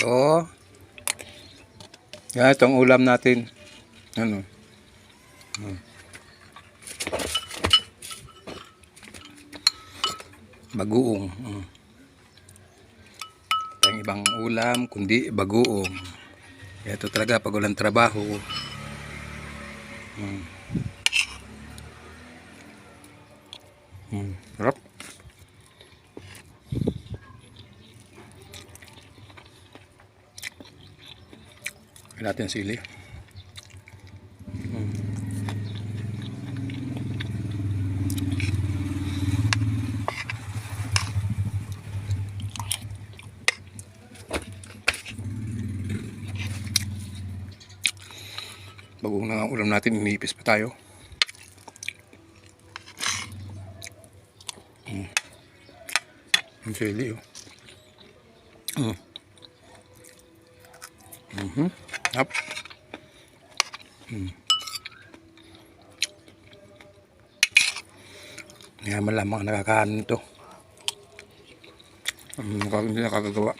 Oo. Yan, itong ulam natin. Ano? Hmm. Bagoong. Hmm. Tayong ibang ulam, kundi bagoong. Ito talaga pag walang trabaho. Hmm. Hmm. Sarap. Kaya natin sili. Hmm. Bagong na ang ulam natin, inipis pa tayo. Mm. Ang sili, oh. Mm. Mhm. Up. Mm. Yaman lamang nakakaano nito. Um, hindi nakakagawa.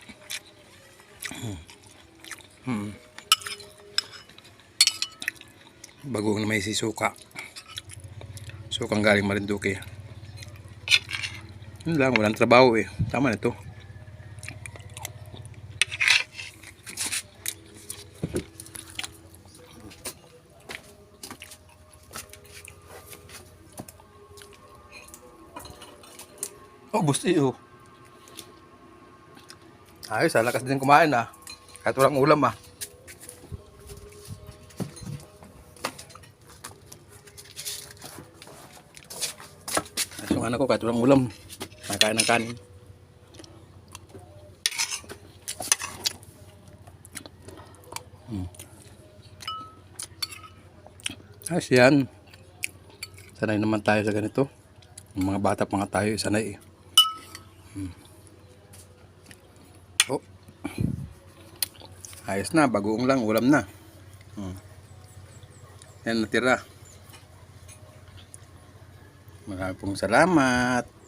Mm. Mm. Bagong na may sisuka. Sukang galing Marinduque. Yun lang, walang trabaho eh. Tama na ito. Oh, busti oh. Ayos, ah, lakas din kumain ah. Kahit walang ulam ah. Ayos yung anak ko kahit walang ulam. Nakain ng kanin. Hmm. Ayos yan. Sanay naman tayo sa ganito. Yung mga bata pa nga tayo, sanay eh. Hmm. Oh. Ayos na, bagoong lang, ulam na. Hmm. Yan natira. Maraming salamat.